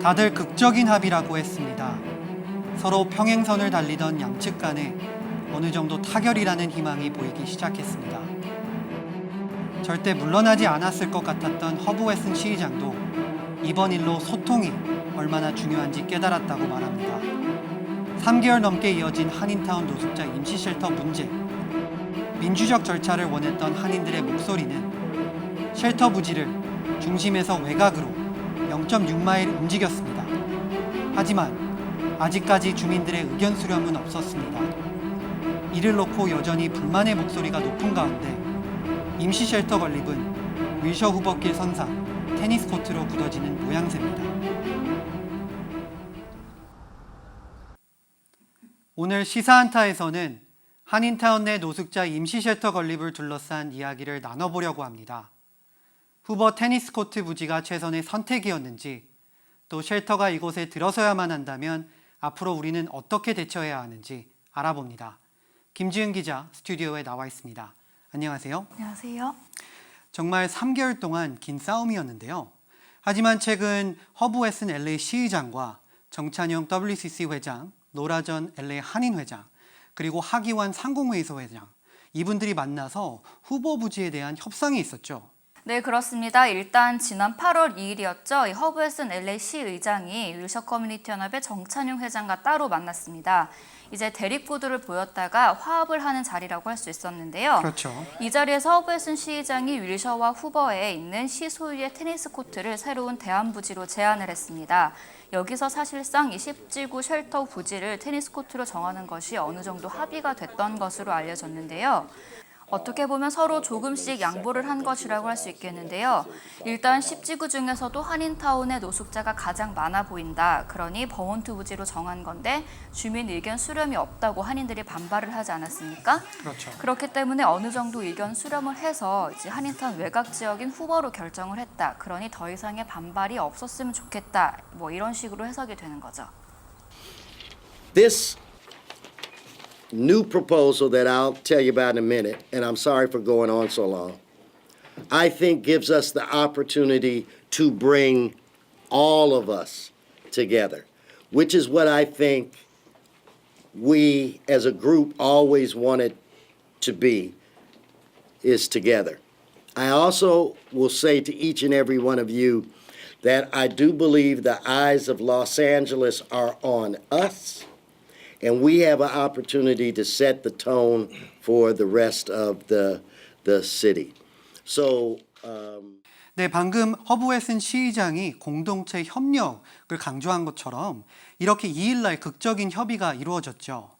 다들 극적인 합의라고 했습니다. 서로 평행선을 달리던 양측 간에 어느 정도 타결이라는 희망이 보이기 시작했습니다. 절대 물러나지 않았을 것 같았던 허브 웨슨 시의장도 이번 일로 소통이 얼마나 중요한지 깨달았다고 말합니다. 3개월 넘게 이어진 한인타운 노숙자 임시 쉘터 문제. 민주적 절차를 원했던 한인들의 목소리는 쉘터 부지를 중심에서 외곽으로 0.6마일 움직였습니다. 하지만 아직까지 주민들의 의견 수렴은 없었습니다. 이를 놓고 여전히 불만의 목소리가 높은 가운데 임시 쉘터 건립은 윌셔 후버길 선상 테니스 코트로 굳어지는 모양새입니다. 오늘 시사한타에서는 한인타운 내 노숙자 임시 쉘터 건립을 둘러싼 이야기를 나눠보려고 합니다. 후보 테니스 코트 부지가 최선의 선택이었는지, 또 쉘터가 이곳에 들어서야만 한다면 앞으로 우리는 어떻게 대처해야 하는지 알아봅니다. 김지은 기자 스튜디오에 나와 있습니다. 안녕하세요. 안녕하세요. 정말 3개월 동안 긴 싸움이었는데요. 하지만 최근 허브 웨슨 LA 시의장과 정찬영 WCC 회장, 노라전 LA 한인 회장, 그리고 하기환 상공회의소 회장 이분들이 만나서 후보 부지에 대한 협상이 있었죠. 네, 그렇습니다. 일단 지난 8월 2일이었죠. 이 허브웨슨 LA 시 의장이 윌셔 커뮤니티 연합의 정찬용 회장과 따로 만났습니다. 이제 대립구도를 보였다가 화합을 하는 자리라고 할 수 있었는데요. 그렇죠. 이 자리에서 허브웨슨 시의장이 윌셔와 후버에 있는 시 소유의 테니스 코트를 새로운 대안 부지로 제안을 했습니다. 여기서 사실상 이 10지구 쉘터 부지를 테니스 코트로 정하는 것이 어느 정도 합의가 됐던 것으로 알려졌는데요. 어떻게 보면 서로 조금씩 양보를 한 것이라고 할 수 있겠는데요. 일단 10지구 중에서도 한인타운의 노숙자가 가장 많아 보인다. 그러니 버몬트 부지로 정한 건데 주민 의견 수렴이 없다고 한인들이 반발을 하지 않았습니까? 그렇죠. 그렇기 때문에 어느 정도 의견 수렴을 해서 이제 한인타운 외곽 지역인 후보로 결정을 했다. 그러니 더 이상의 반발이 없었으면 좋겠다. 뭐 이런 식으로 해석이 되는 거죠. This new proposal that I'll tell you about in a minute, and I'm sorry for going on so long, I think gives us the opportunity to bring all of us together, which is what I think we as a group always wanted to be is together. I also will say to each and every one of you that I do believe the eyes of Los Angeles are on us, and we have an opportunity to set the tone for the rest of the, the city. So, um, 네, 방금 허브 웨슨 시의장이 공동체 협력을 강조한 것처럼 이렇게 2일날 극적인 협의가 이루어졌죠.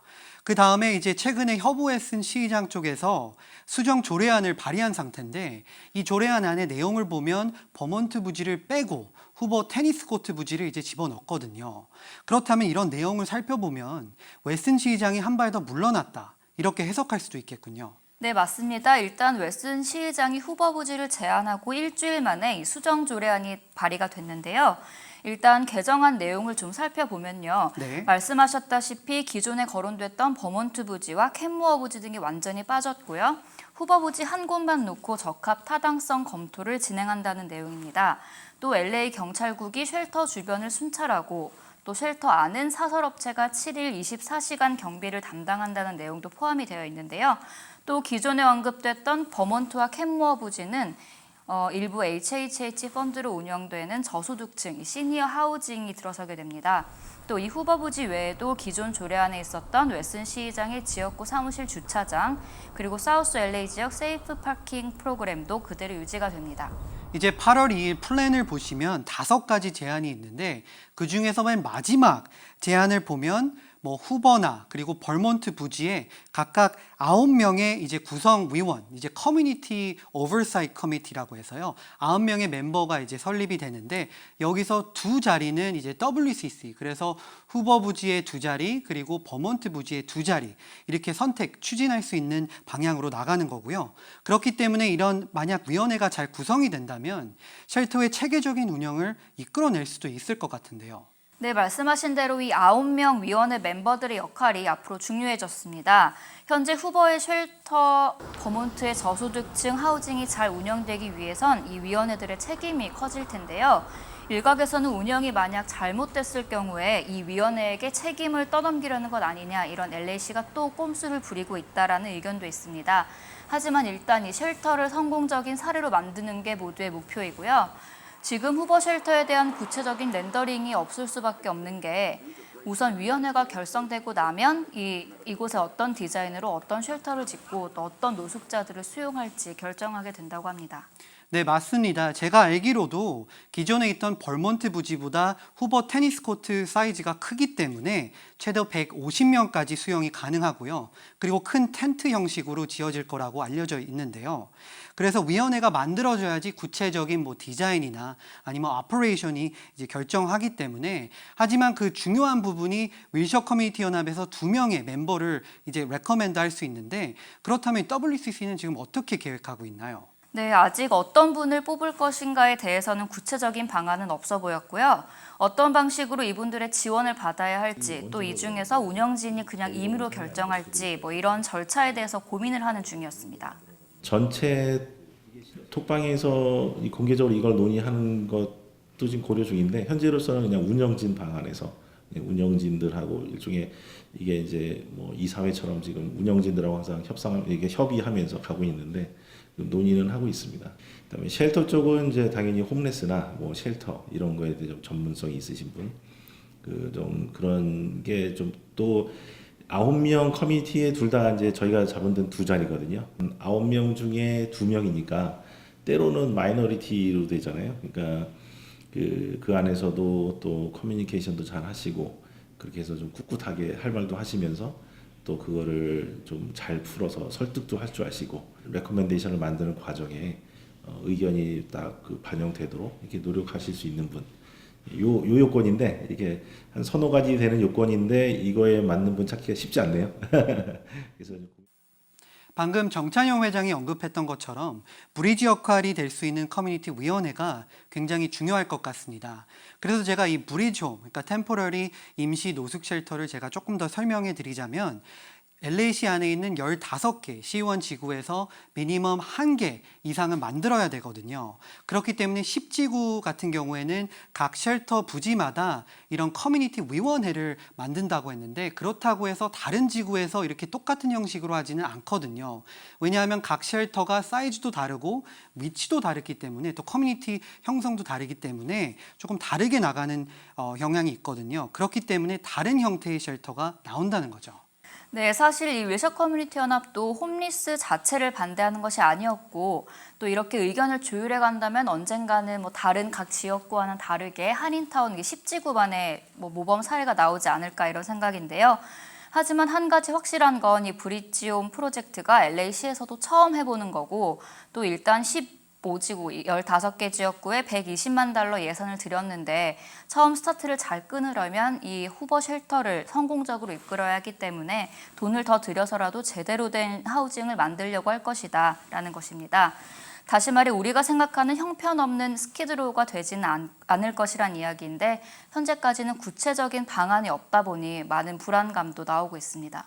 그 다음에 이제 최근에 허브 웨슨 시의장 쪽에서 수정 조례안을 발의한 상태인데 이 조례안 안의 내용을 보면 버몬트 부지를 빼고 후보 테니스 코트 부지를 이제 집어넣었거든요. 그렇다면 이런 내용을 살펴보면 웨슨 시의장이 한 발 더 물러났다. 이렇게 해석할 수도 있겠군요. 네, 맞습니다. 일단 웨슨 시의장이 후보 부지를 제안하고 일주일 만에 이 수정 조례안이 발의가 됐는데요. 일단 개정안 내용을 좀 살펴보면요. 네. 말씀하셨다시피 기존에 거론됐던 버몬트 부지와 캔무어 부지 등이 완전히 빠졌고요. 후보 부지 한 곳만 놓고 적합 타당성 검토를 진행한다는 내용입니다. 또 LA 경찰국이 쉘터 주변을 순찰하고 또 쉘터 안은 사설업체가 7일 24시간 경비를 담당한다는 내용도 포함이 되어 있는데요. 또 기존에 언급됐던 버몬트와 캔무어 부지는 어, 일부 HHH 펀드로 운영되는 저소득층, 시니어 하우징이 들어서게 됩니다. 또 이 후보 부지 외에도 기존 조례안에 있었던 웨슨 시의장의 지역구 사무실 주차장, 그리고 사우스 LA 지역 세이프 파킹 프로그램도 그대로 유지가 됩니다. 이제 8월 2일 플랜을 보시면 다섯 가지 제안이 있는데 그 중에서 맨 마지막 제안을 보면 뭐 후보나 그리고 벌몬트 부지에 각각 아홉 명의 이제 구성 위원, 이제 커뮤니티 오버사이트 커미티라고 해서요. 아홉 명의 멤버가 이제 설립이 되는데 여기서 두 자리는 이제 WCC 그래서 후보 부지의 두 자리 그리고 버몬트 부지의 두 자리 이렇게 선택 추진할 수 있는 방향으로 나가는 거고요. 그렇기 때문에 이런 만약 위원회가 잘 구성이 된다면 쉘터의 체계적인 운영을 이끌어낼 수도 있을 것 같은데요. 네, 말씀하신 대로 이 9명 위원회 멤버들의 역할이 앞으로 중요해졌습니다. 현재 후보의 쉘터, 버몬트의 저소득층 하우징이 잘 운영되기 위해선 이 위원회들의 책임이 커질 텐데요. 일각에서는 운영이 만약 잘못됐을 경우에 이 위원회에게 책임을 떠넘기려는 것 아니냐 이런 LAC가 또 꼼수를 부리고 있다라는 의견도 있습니다. 하지만 일단 이 쉘터를 성공적인 사례로 만드는 게 모두의 목표이고요. 지금 후보 쉘터에 대한 구체적인 렌더링이 없을 수밖에 없는 게 우선 위원회가 결성되고 나면 이 이곳에 어떤 디자인으로 어떤 쉘터를 짓고 또 어떤 노숙자들을 수용할지 결정하게 된다고 합니다. 네, 맞습니다. 제가 알기로도 기존에 있던 벌몬트 부지보다 후보 테니스 코트 사이즈가 크기 때문에 최대 150명까지 수용이 가능하고요. 그리고 큰 텐트 형식으로 지어질 거라고 알려져 있는데요. 그래서 위원회가 만들어져야지 구체적인 뭐 디자인이나 아니면 오퍼레이션이 이제 결정하기 때문에 하지만 그 중요한 부분이 윌셔 커뮤니티 연합에서 두 명의 멤버 를 이제 레커멘드 할 수 있는데 그렇다면 WCC는 지금 어떻게 계획하고 있나요? 네, 아직 어떤 분을 뽑을 것인가에 대해서는 구체적인 방안은 없어 보였고요. 어떤 방식으로 이분들의 지원을 받아야 할지, 또 이 중에서 운영진이 그냥 임의로 결정할지, 뭐 이런 절차에 대해서 고민을 하는 중이었습니다. 전체 톡방에서 이 공개적으로 이걸 논의하는 것도 지금 고려 중인데 현재로서는 그냥 운영진 방안에서 운영진들하고 일종의 이게 이제 뭐 이사회처럼 지금 운영진들하고 항상 협상 이게 협의하면서 가고 있는데 그 논의는 하고 있습니다. 그다음에 쉘터 쪽은 이제 당연히 홈레스나 뭐 쉘터 이런 거에 대해 좀 전문성이 있으신 분, 그 좀 그런 게 좀 또 아홉 명 커뮤니티에 둘 다 이제 저희가 잡은 데는 두 자리거든요. 음, 아홉 명 중에 두 명이니까 때로는 마이너리티로 되잖아요. 그러니까 그, 그 안에서도 또 커뮤니케이션도 잘 하시고 그렇게 해서 좀 꿋꿋하게 할 말도 하시면서 또 그거를 좀 잘 풀어서 설득도 할 줄 아시고 레커멘데이션을 만드는 과정에 어, 의견이 딱 그 반영되도록 이렇게 노력하실 수 있는 분. 요, 요 요건인데 이게 한 서너 가지 되는 요건인데 이거에 맞는 분 찾기가 쉽지 않네요. 그래서 좀 방금 정찬영 회장이 언급했던 것처럼 브리지 역할이 될 수 있는 커뮤니티 위원회가 굉장히 중요할 것 같습니다. 그래서 제가 이 브리지 홈, 그러니까 템포러리 임시 노숙 쉘터를 제가 조금 더 설명해 드리자면 LAC 안에 있는 15개 시의원 지구에서 미니멈 1개 이상은 만들어야 되거든요. 그렇기 때문에 10지구 같은 경우에는 각 쉘터 부지마다 이런 커뮤니티 위원회를 만든다고 했는데 그렇다고 해서 다른 지구에서 이렇게 똑같은 형식으로 하지는 않거든요. 왜냐하면 각 쉘터가 사이즈도 다르고 위치도 다르기 때문에 또 커뮤니티 형성도 다르기 때문에 조금 다르게 나가는 어, 경향이 있거든요. 그렇기 때문에 다른 형태의 쉘터가 나온다는 거죠. 네, 사실 이 외셔 커뮤니티 연합도 홈리스 자체를 반대하는 것이 아니었고 또 이렇게 의견을 조율해 간다면 언젠가는 뭐 다른 각 지역과는 다르게 한인타운 10지구만의 뭐 모범 사례가 나오지 않을까 이런 생각인데요. 하지만 한 가지 확실한 건 이 브릿지홈 프로젝트가 LA시에서도 처음 해보는 거고 또 일단 15지구 15개 지역구에 120만 달러 예산을 들였는데 처음 스타트를 잘 끊으려면 이 후보 쉘터를 성공적으로 이끌어야 하기 때문에 돈을 더 들여서라도 제대로 된 하우징을 만들려고 할 것이다 라는 것입니다. 다시 말해 우리가 생각하는 형편없는 스키드로우가 되지는 않, 않을 것이란 이야기인데 현재까지는 구체적인 방안이 없다 보니 많은 불안감도 나오고 있습니다.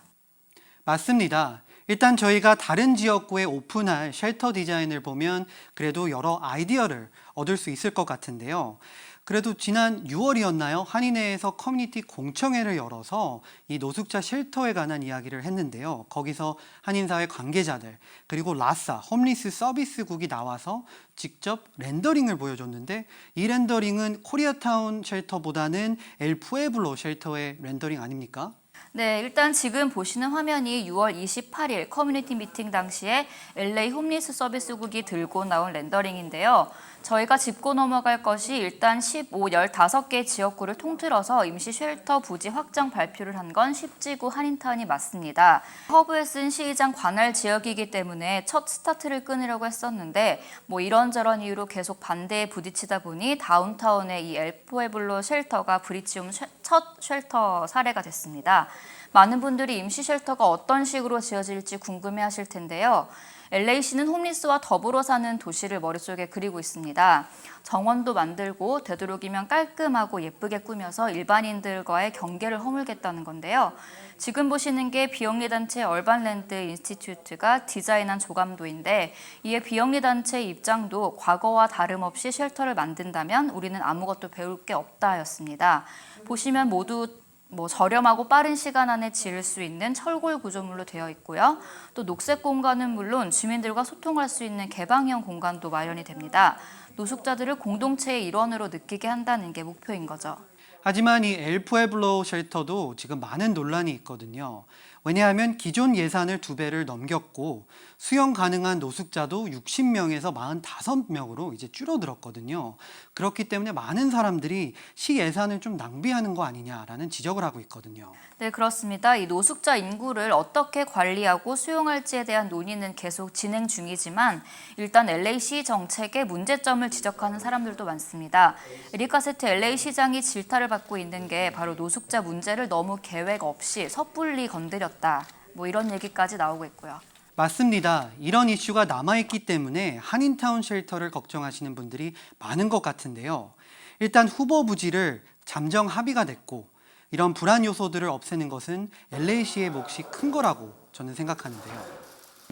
맞습니다. 일단 저희가 다른 지역구에 오픈할 쉘터 디자인을 보면 그래도 여러 아이디어를 얻을 수 있을 것 같은데요. 그래도 지난 6월이었나요? 한인회에서 커뮤니티 공청회를 열어서 이 노숙자 쉘터에 관한 이야기를 했는데요. 거기서 한인사회 관계자들 그리고 라싸 홈리스 서비스국이 나와서 직접 렌더링을 보여줬는데 이 렌더링은 코리아타운 쉘터보다는 엘 푸에블로 쉘터의 렌더링 아닙니까? 네, 일단 지금 보시는 화면이 6월 28일 커뮤니티 미팅 당시에 LA 홈리스 서비스국이 들고 나온 렌더링인데요. 저희가 짚고 넘어갈 것이 일단 15, 15개 지역구를 통틀어서 임시 쉘터 부지 확정 발표를 한 건 10지구 한인타운이 맞습니다. 허브에 쓴 시의장 관할 지역이기 때문에 첫 스타트를 끊으려고 했었는데 뭐 이런저런 이유로 계속 반대에 부딪히다 보니 다운타운의 이 엘포에블로 쉘터가 브리치움 쉘- 첫 쉘터 사례가 됐습니다. 많은 분들이 임시 쉘터가 어떤 식으로 지어질지 궁금해 하실 텐데요. LA시는 홈리스와 더불어 사는 도시를 머릿속에 그리고 있습니다. 정원도 만들고 되도록이면 깔끔하고 예쁘게 꾸며서 일반인들과의 경계를 허물겠다는 건데요. 지금 보시는 게 비영리 단체 얼반랜드 인스티튜트가 디자인한 조감도인데 이에 비영리 단체의 입장도 과거와 다름없이 쉘터를 만든다면 우리는 아무것도 배울 게 없다였습니다. 보시면 모두 뭐 저렴하고 빠른 시간 안에 지을 수 있는 철골 구조물로 되어 있고요. 또 녹색 공간은 물론 주민들과 소통할 수 있는 개방형 공간도 마련이 됩니다. 노숙자들을 공동체의 일원으로 느끼게 한다는 게 목표인 거죠. 하지만 이 엘프에블로 쉘터도 지금 많은 논란이 있거든요. 왜냐하면 기존 예산을 두 배를 넘겼고 수용 가능한 노숙자도 60명에서 45명으로 이제 줄어들었거든요. 그렇기 때문에 많은 사람들이 시 예산을 좀 낭비하는 거 아니냐라는 지적을 하고 있거든요. 네, 그렇습니다. 이 노숙자 인구를 어떻게 관리하고 수용할지에 대한 논의는 계속 진행 중이지만 일단 LA시 정책의 문제점을 지적하는 사람들도 많습니다. 에리카 세트 LA 시장이 질타를 받고 있는 게 바로 노숙자 문제를 너무 계획 없이 섣불리 건드렸다. 뭐 이런 얘기까지 나오고 있고요. 맞습니다. 이런 이슈가 남아있기 때문에 한인타운 쉘터를 걱정하시는 분들이 많은 것 같은데요. 일단 후보 부지를 잠정 합의가 됐고 이런 불안 요소들을 없애는 것은 LA시의 몫이 큰 거라고 저는 생각하는데요.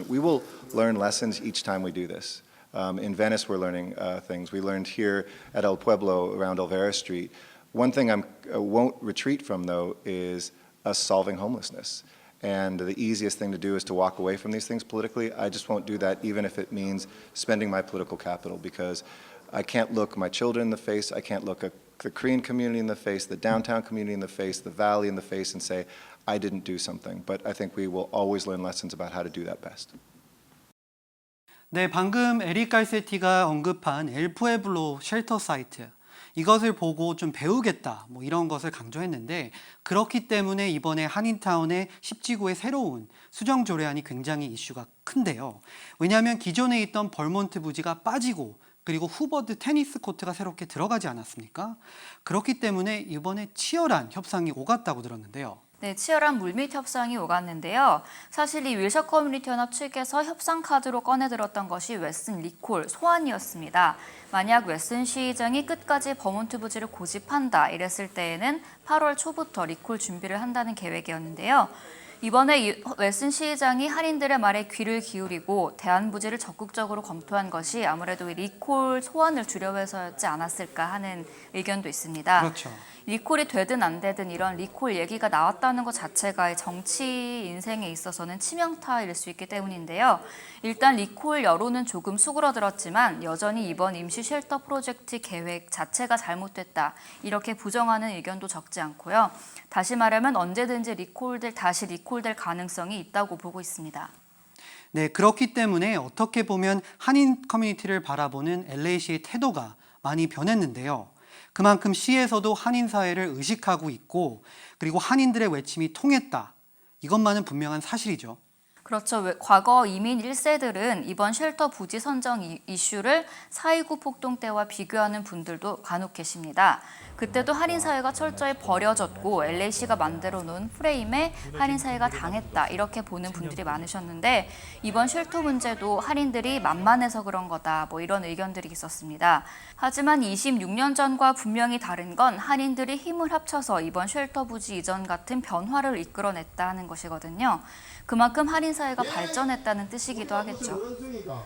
We will learn lessons each time we do this. Um, in Venice, we're learning uh, things. We learned here at El Pueblo around Olvera Street. One thing I uh, won't retreat from, though, is us solving homelessness. And the easiest thing to do is to walk away from these things politically. I just won't do that, even if it means spending my political capital, because I can't look my children in the face. I can't look a, the Korean community in the face, the downtown community in the face, the valley in the face, and say, I didn't do something. But I think we will always learn lessons about how to do that best. 네, 방금 에릭 갈세티가 언급한 엘프에블로 쉘터 사이트 이것을 보고 좀 배우겠다 뭐 이런 것을 강조했는데 그렇기 때문에 이번에 한인타운의 10지구의 새로운 수정 조례안이 굉장히 이슈가 큰데요. 왜냐하면 기존에 있던 벌몬트 부지가 빠지고 그리고 후버드 테니스 코트가 새롭게 들어가지 않았습니까? 그렇기 때문에 이번에 치열한 협상이 오갔다고 들었는데요. 네, 치열한 물밑 협상이 오갔는데요. 사실 이 윌셔 커뮤니티 연합 측에서 협상 카드로 꺼내들었던 것이 웨슨 리콜 소환이었습니다. 만약 웨슨 시의장이 끝까지 버몬트 부지를 고집한다 이랬을 때에는 8월 초부터 리콜 준비를 한다는 계획이었는데요. 이번에 이 웨슨 시의장이 할인들의 말에 귀를 기울이고 대안 부지를 적극적으로 검토한 것이 아무래도 이 리콜 소환을 두려워서였지 않았을까 하는 의견도 있습니다. 그렇죠. 리콜이 되든 안 되든 이런 리콜 얘기가 나왔다는 것 자체가 정치 인생에 있어서는 치명타일 수 있기 때문인데요. 일단 리콜 여론은 조금 수그러들었지만 여전히 이번 임시 쉘터 프로젝트 계획 자체가 잘못됐다. 이렇게 부정하는 의견도 적지 않고요. 다시 말하면 언제든지 리콜될 다시 리콜 될 가능성이 있다고 보고 있습니다. 네, 그렇기 때문에 어떻게 보면 한인 커뮤니티를 바라보는 LA시의 태도가 많이 변했는데요. 그만큼 시에서도 한인 사회를 의식하고 있고 그리고 한인들의 외침이 통했다. 이것만은 분명한 사실이죠. 그렇죠. 왜- 과거 이민 1세들은 이번 쉘터 부지 선정 이- 이슈를 4.29 폭동 때와 비교하는 분들도 간혹 계십니다. 그때도 한인 사회가 철저히 버려졌고 LAC가 만들어 놓은 프레임에 한인 사회가 당했다 이렇게 보는 분들이 많으셨는데 이번 쉘터 문제도 한인들이 만만해서 그런 거다 뭐 이런 의견들이 있었습니다. 하지만 26년 전과 분명히 다른 건 한인들이 힘을 합쳐서 이번 쉘터 부지 이전 같은 변화를 이끌어냈다는 것이거든요. 그만큼 한인 사회가 발전했다는 뜻이기도 하겠죠.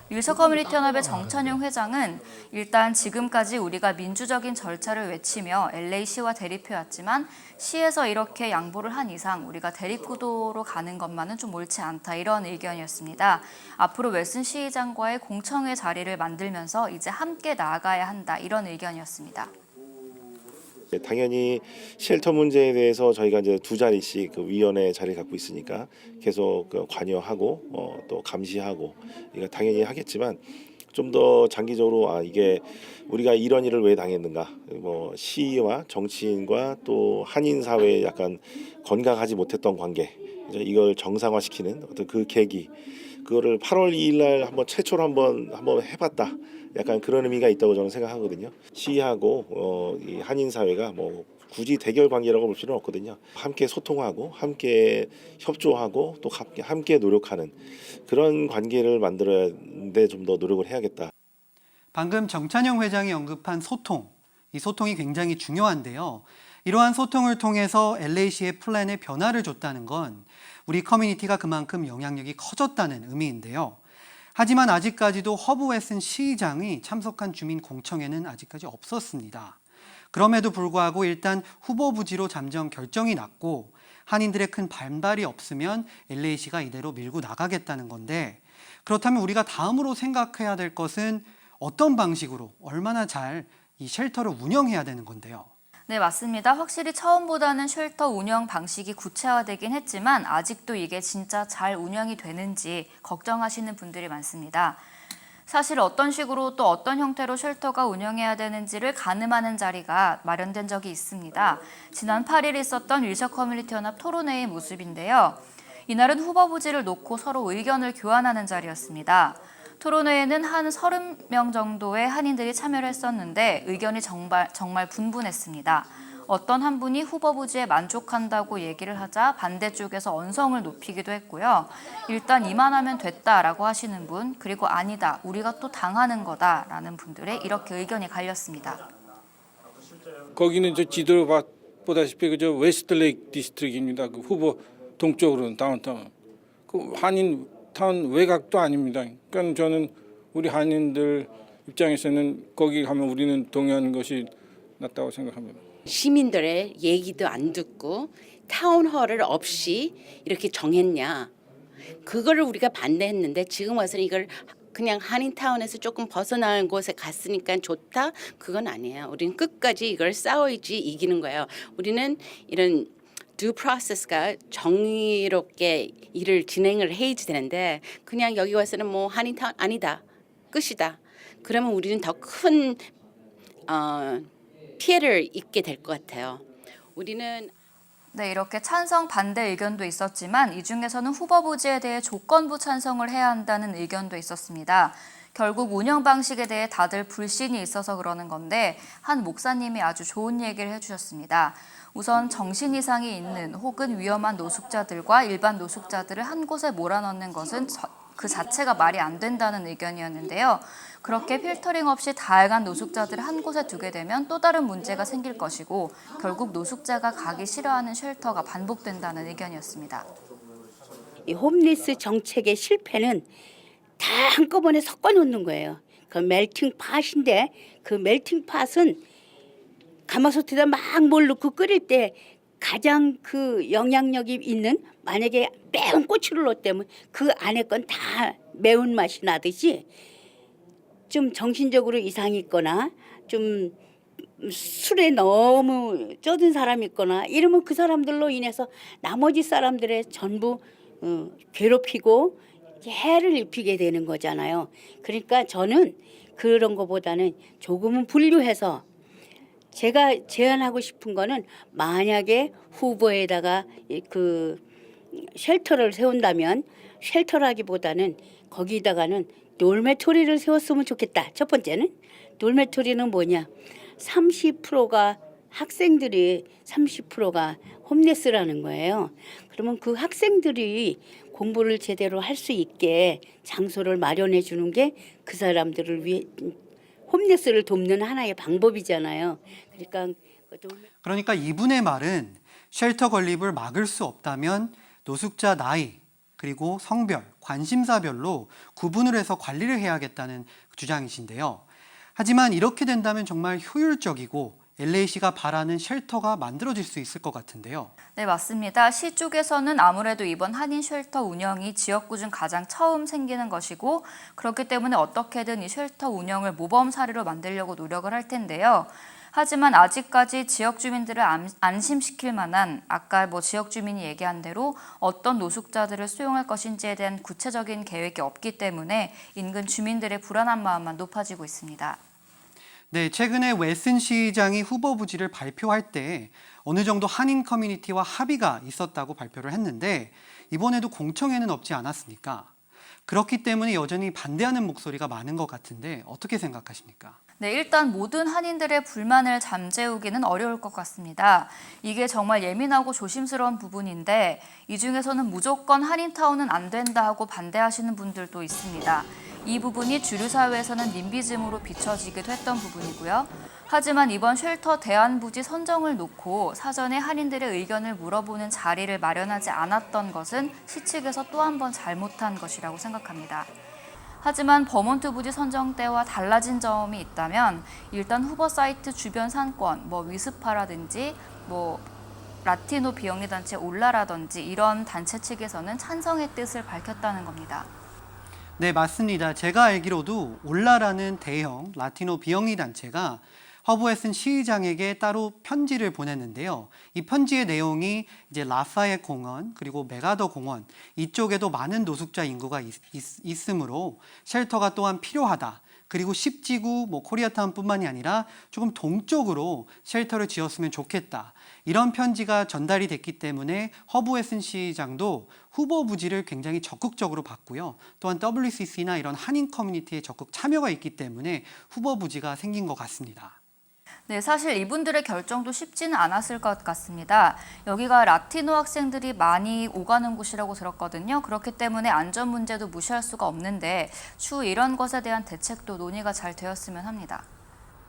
윌서 커뮤니티 연합의 정찬용 회장은 일단 지금까지 우리가 민주적인 절차를 외치며 LA시와 대립해왔지만 시에서 이렇게 양보를 한 이상 우리가 대립 구도로 가는 것만은 좀 옳지 않다 이런 의견이었습니다. 앞으로 웨슨 시의장과의 공청회 자리를 만들면서 이제 함께 나아가야 한다 이런 의견이었습니다. 네, 당연히 쉘터 문제에 대해서 저희가 이제 두 자리씩 그 위원회 자리를 갖고 있으니까 계속 그 관여하고 어, 또 감시하고 이거 당연히 하겠지만 좀 더 장기적으로 아 이게 우리가 이런 일을 왜 당했는가 뭐 시와 정치인과 또 한인 사회의 약간 건강하지 못했던 관계 이걸 정상화시키는 어떤 그 계기 그거를 8월 2일 날 한번 최초로 한번 한번 해봤다. 약간 그런 의미가 있다고 저는 생각하거든요. 시하고 어, 이 한인 사회가 뭐 굳이 대결 관계라고 볼 필요는 없거든요. 함께 소통하고 함께 협조하고 또 함께 노력하는 그런 관계를 만들어야데 좀 더 노력을 해야겠다. 방금 정찬영 회장이 언급한 소통, 이 소통이 굉장히 중요한데요. 이러한 소통을 통해서 LA시의 플랜에 변화를 줬다는 건 우리 커뮤니티가 그만큼 영향력이 커졌다는 의미인데요. 하지만 아직까지도 허브 웨슨 시장이 참석한 주민 공청회는 아직까지 없었습니다. 그럼에도 불구하고 일단 후보 부지로 잠정 결정이 났고 한인들의 큰 반발이 없으면 LA시가 이대로 밀고 나가겠다는 건데 그렇다면 우리가 다음으로 생각해야 될 것은 어떤 방식으로 얼마나 잘 이 쉘터를 운영해야 되는 건데요. 네, 맞습니다. 확실히 처음보다는 쉘터 운영 방식이 구체화되긴 했지만 아직도 이게 진짜 잘 운영이 되는지 걱정하시는 분들이 많습니다. 사실 어떤 식으로 또 어떤 형태로 쉘터가 운영해야 되는지를 가늠하는 자리가 마련된 적이 있습니다. 지난 8일 있었던 윌셔 커뮤니티 연합 토론회의 모습인데요. 이날은 후보 부지를 놓고 서로 의견을 교환하는 자리였습니다. 토론회에는 한 30명 정도의 한인들이 참여를 했었는데 의견이 정말, 정말 분분했습니다. 어떤 한 분이 후보 부지에 만족한다고 얘기를 하자 반대쪽에서 언성을 높이기도 했고요. 일단 이만하면 됐다라고 하시는 분, 그리고 아니다, 우리가 또 당하는 거다라는 분들의 이렇게 의견이 갈렸습니다. 거기는 저 지도로 봐- 보다시피 그저 웨스트레이크 디스트릭입니다. 그 후보 동쪽으로는 다운타운. 그 한인 타운 외곽도 아닙니다. 그러니까 저는 우리 한인들 입장에서는 거기 가면 우리는 동의하는 것이 낫다고 생각합니다. 시민들의 얘기도 안 듣고 타운홀을 없이 이렇게 정했냐. 그거를 우리가 반대했는데 지금 와서는 이걸 그냥 한인타운에서 조금 벗어나는 곳에 갔으니까 좋다? 그건 아니에요. 우리는 끝까지 이걸 싸워야지 이기는 거예요. 우리는 이런 두 프로세스가 정의롭게 일을 진행을 해야지 되는데 그냥 여기 와서는 뭐 한인타운 아니다. 끝이다. 그러면 우리는 더큰 어, 피해를 입게 될 것 같아요. 우리는 네, 이렇게 찬성 반대 의견도 있었지만 이 중에서는 후보 부지에 대해 조건부 찬성을 해야 한다는 의견도 있었습니다. 결국 운영 방식에 대해 다들 불신이 있어서 그러는 건데 한 목사님이 아주 좋은 얘기를 해주셨습니다. 우선 정신 이상이 있는 혹은 위험한 노숙자들과 일반 노숙자들을 한 곳에 몰아넣는 것은 저- 그 자체가 말이 안 된다는 의견이었는데요. 그렇게 필터링 없이 다양한 노숙자들을 한 곳에 두게 되면 또 다른 문제가 생길 것이고 결국 노숙자가 가기 싫어하는 쉘터가 반복된다는 의견이었습니다. 이 홈리스 정책의 실패는 다 한꺼번에 섞어 놓는 거예요. 그 멜팅 팟인데 그 멜팅 팟은 가마솥에다 막 뭘 넣고 끓일 때 가장 그 영향력이 있는 만약에 매운 고추를 넣었다면 그 안에 건 다 매운 맛이 나듯이 좀 정신적으로 이상이 있거나 좀 술에 너무 쩌든 사람이 있거나 이러면 그 사람들로 인해서 나머지 사람들의 전부 어, 괴롭히고 해를 입히게 되는 거잖아요. 그러니까 저는 그런 거보다는 조금은 분류해서 제가 제안하고 싶은 거는 만약에 후보에다가 이- 그 쉘터를 세운다면 쉘터라기보다는 거기다가는 놀매토리를 세웠으면 좋겠다. 첫 번째는 놀매토리는 뭐냐? 30%가 학생들이 30%가 홈레스라는 거예요. 그러면 그 학생들이 공부를 제대로 할 수 있게 장소를 마련해 주는 게 그 사람들을 위해 홈레스를 돕는 하나의 방법이잖아요. 그러니까 그 그러니까 이분의 말은 쉘터 건립을 막을 수 없다면 노숙자 나이 그리고 성별, 관심사별로 구분을 해서 관리를 해야겠다는 주장이신데요. 하지만 이렇게 된다면 정말 효율적이고 LA시가 바라는 쉘터가 만들어질 수 있을 것 같은데요. 네, 맞습니다. 시 쪽에서는 아무래도 이번 한인 쉘터 운영이 지역구 중 가장 처음 생기는 것이고 그렇기 때문에 어떻게든 이 쉘터 운영을 모범 사례로 만들려고 노력을 할 텐데요. 하지만 아직까지 지역 주민들을 안- 안심시킬 만한 아까 뭐 지역 주민이 얘기한 대로 어떤 노숙자들을 수용할 것인지에 대한 구체적인 계획이 없기 때문에 인근 주민들의 불안한 마음만 높아지고 있습니다. 네, 최근에 웨슨 시장이 후보 부지를 발표할 때 어느 정도 한인 커뮤니티와 합의가 있었다고 발표를 했는데 이번에도 공청회는 없지 않았습니까? 그렇기 때문에 여전히 반대하는 목소리가 많은 것 같은데 어떻게 생각하십니까? 네, 일단 모든 한인들의 불만을 잠재우기는 어려울 것 같습니다. 이게 정말 예민하고 조심스러운 부분인데 이 중에서는 무조건 한인타운은 안 된다 하고 반대하시는 분들도 있습니다. 이 부분이 주류 사회에서는 님비즘으로 비춰지기도 했던 부분이고요. 하지만 이번 쉘터 대안부지 선정을 놓고 사전에 한인들의 의견을 물어보는 자리를 마련하지 않았던 것은 시 측에서 또 한 번 잘못한 것이라고 생각합니다. 하지만 버몬트 부지 선정 때와 달라진 점이 있다면 일단 후보 사이트 주변 상권, 뭐 위스파라든지 뭐 라티노 비영리 단체 올라라든지 이런 단체 측에서는 찬성의 뜻을 밝혔다는 겁니다. 네, 맞습니다. 제가 알기로도 올라라는 대형 라티노 비영리 단체가 허브웨슨 시의장에게 따로 편지를 보냈는데요. 이 편지의 내용이 이제 라파의 공원 그리고 메가더 공원 이쪽에도 많은 노숙자 인구가 있, 있, 으므로 쉘터가 또한 필요하다. 그리고 10지구 뭐 코리아타운뿐만이 아니라 조금 동쪽으로 쉘터를 지었으면 좋겠다. 이런 편지가 전달이 됐기 때문에 허브웨슨 시장도 후보 부지를 굉장히 적극적으로 받고요. 또한 WCC나 이런 한인 커뮤니티에 적극 참여가 있기 때문에 후보 부지가 생긴 것 같습니다. 네, 사실 이분들의 결정도 쉽지는 않았을 것 같습니다. 여기가 라티노 학생들이 많이 오가는 곳이라고 들었거든요. 그렇기 때문에 안전 문제도 무시할 수가 없는데 추후 이런 것에 대한 대책도 논의가 잘 되었으면 합니다.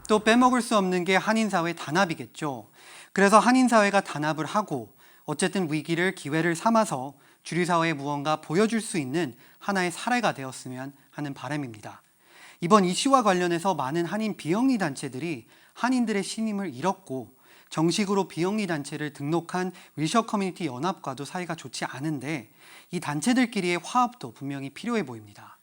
또 빼먹을 수 없는 게 한인사회 단합이겠죠. 그래서 한인사회가 단합을 하고 어쨌든 위기를 기회를 삼아서 주류사회에 무언가 보여줄 수 있는 하나의 사례가 되었으면 하는 바람입니다. 이번 이슈와 관련해서 많은 한인 비영리 단체들이 한인들의 신임을 잃었고 정식으로 비영리 단체를 등록한 윌셔 커뮤니티 연합과도 사이가 좋지 않은데 이 단체들끼리의 화합도 분명히 필요해 보입니다.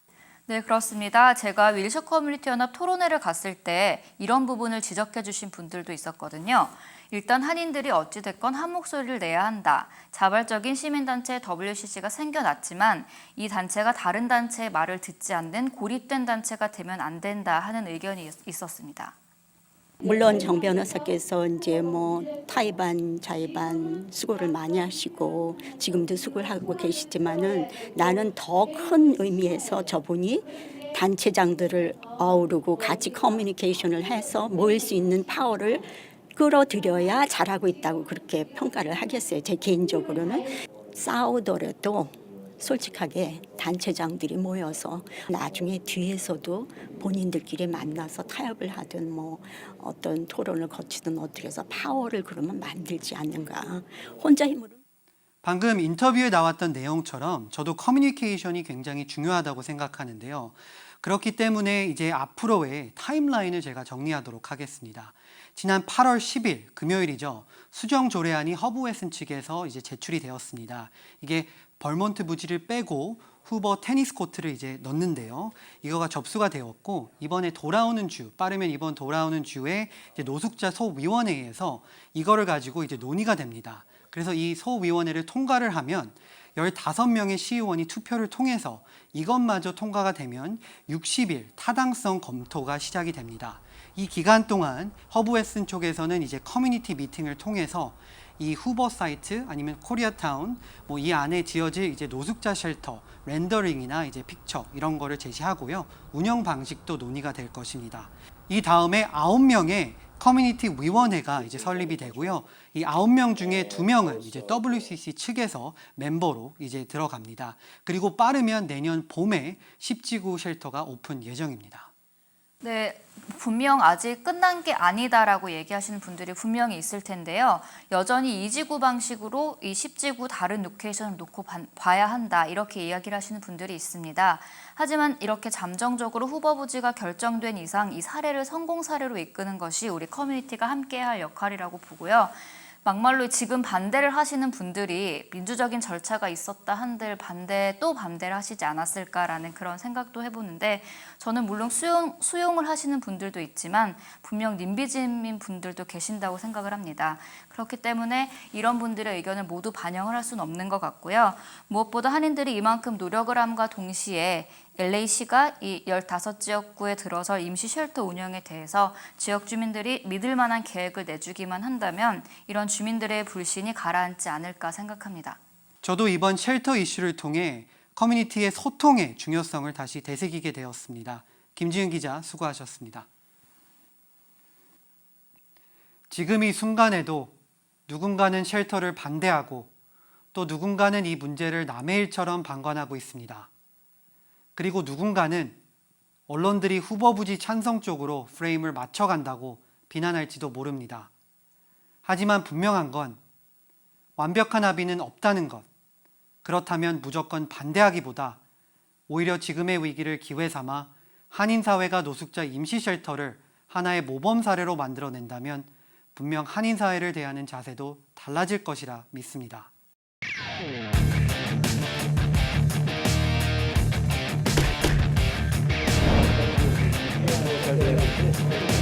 네, 그렇습니다. 제가 윌셔 커뮤니티 연합 토론회를 갔을 때 이런 부분을 지적해 주신 분들도 있었거든요. 일단 한인들이 어찌됐건 한 목소리를 내야 한다. 자발적인 시민단체 WCC가 생겨났지만 이 단체가 다른 단체의 말을 듣지 않는 고립된 단체가 되면 안 된다 하는 의견이 있- 있었습니다. 물론 정 변호사께서 이제 뭐 타이반 자이반 수고를 많이 하시고 지금도 수고를 하고 계시지만은 나는 더 큰 의미에서 저분이 단체장들을 어우르고 같이 커뮤니케이션을 해서 모일 수 있는 파워를 끌어들여야 잘하고 있다고 그렇게 평가를 하겠어요. 제 개인적으로는 싸우더라도 솔직하게 단체장들이 모여서 나중에 뒤에서도 본인들끼리 만나서 타협을 하든 뭐 어떤 토론을 거치든 어떻게 해서 파워를 그러면 만들지 않는가. 혼자 힘으로 방금 인터뷰에 나왔던 내용처럼 저도 커뮤니케이션이 굉장히 중요하다고 생각하는데요. 그렇기 때문에 이제 앞으로의 타임라인을 제가 정리하도록 하겠습니다. 지난 8월 10일 금요일이죠. 수정 조례안이 허브웨슨 측에서 이제 제출이 되었습니다. 이게 벌몬트 부지를 빼고 후보 테니스 코트를 이제 넣는데요. 이거가 접수가 되었고 이번에 돌아오는 주 빠르면 이번 돌아오는 주에 노숙자 소위원회에서 이거를 가지고 이제 논의가 됩니다. 그래서 이 소위원회를 통과를 하면 15명의 시의원이 투표를 통해서 이것마저 통과가 되면 60일 타당성 검토가 시작이 됩니다. 이 기간 동안 허브웨슨 쪽에서는 이제 커뮤니티 미팅을 통해서 이 후보 사이트 아니면 코리아타운 뭐 이 안에 지어질 이제 노숙자 쉘터 렌더링이나 이제 픽처 이런 거를 제시하고요 운영 방식도 논의가 될 것입니다. 이 다음에 아홉 명의 커뮤니티 위원회가 이제 설립이 되고요. 이 아홉 명 중에 두 명은 이제 WCC 측에서 멤버로 이제 들어갑니다. 그리고 빠르면 내년 봄에 10지구 쉘터가 오픈 예정입니다. 네, 분명 아직 끝난 게 아니다라고 얘기하시는 분들이 분명히 있을 텐데요. 여전히 이지구 방식으로 이 10지구 다른 로케이션을 놓고 반- 봐야 한다 이렇게 이야기를 하시는 분들이 있습니다. 하지만 이렇게 잠정적으로 후보 부지가 결정된 이상 이 사례를 성공 사례로 이끄는 것이 우리 커뮤니티가 함께할 역할이라고 보고요. 막말로 지금 반대를 하시는 분들이 민주적인 절차가 있었다 한들 반대 또 반대를 하시지 않았을까라는 그런 생각도 해보는데 저는 물론 수용, 수용을 하시는 분들도 있지만 분명 님비즘인 분들도 계신다고 생각을 합니다. 그렇기 때문에 이런 분들의 의견을 모두 반영을 할 수는 없는 것 같고요. 무엇보다 한인들이 이만큼 노력을 함과 동시에 LA시가 이 15지역구에 들어서 임시 쉘터 운영에 대해서 지역 주민들이 믿을 만한 계획을 내주기만 한다면 이런 주민들의 불신이 가라앉지 않을까 생각합니다. 저도 이번 쉘터 이슈를 통해 커뮤니티의 소통의 중요성을 다시 되새기게 되었습니다. 김지은 기자 수고하셨습니다. 지금 이 순간에도 누군가는 쉘터를 반대하고 또 누군가는 이 문제를 남의 일처럼 방관하고 있습니다. 그리고 누군가는 언론들이 후보 부지 찬성 쪽으로 프레임을 맞춰간다고 비난할지도 모릅니다. 하지만 분명한 건 완벽한 합의는 없다는 것. 그렇다면 무조건 반대하기보다 오히려 지금의 위기를 기회 삼아 한인사회가 노숙자 임시 쉘터를 하나의 모범 사례로 만들어낸다면 분명 한인사회를 대하는 자세도 달라질 것이라 믿습니다. Yeah.